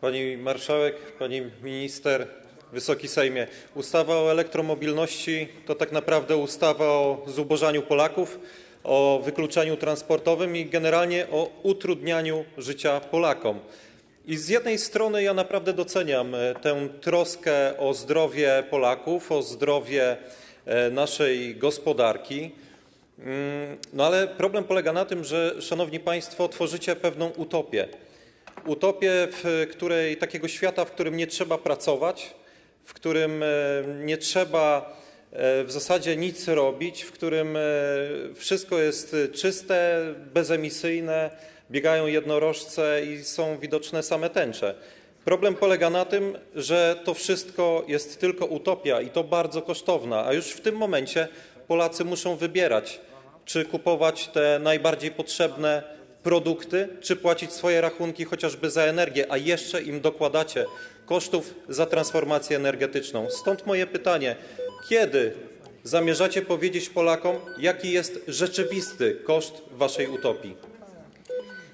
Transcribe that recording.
Pani marszałek, pani minister, Wysoki Sejmie, ustawa o elektromobilności to tak naprawdę ustawa o zubożaniu Polaków, o wykluczeniu transportowym i generalnie o utrudnianiu życia Polakom. I z jednej strony ja naprawdę doceniam e, tę troskę o zdrowie Polaków, o zdrowie e, naszej gospodarki. Mm, No ale problem polega na tym, że szanowni państwo, tworzycie pewną utopię. Utopię, takiego świata, w którym nie trzeba pracować, w którym e, nie trzeba e, w zasadzie nic robić, w którym e, wszystko jest czyste, bezemisyjne, biegają jednorożce i są widoczne same tęcze. Problem polega na tym, że to wszystko jest tylko utopia i to bardzo kosztowna, a już w tym momencie Polacy muszą wybierać, czy kupować te najbardziej potrzebne produkty, czy płacić swoje rachunki chociażby za energię, a jeszcze im dokładacie kosztów za transformację energetyczną. Stąd moje pytanie: kiedy zamierzacie powiedzieć Polakom, jaki jest rzeczywisty koszt waszej utopii?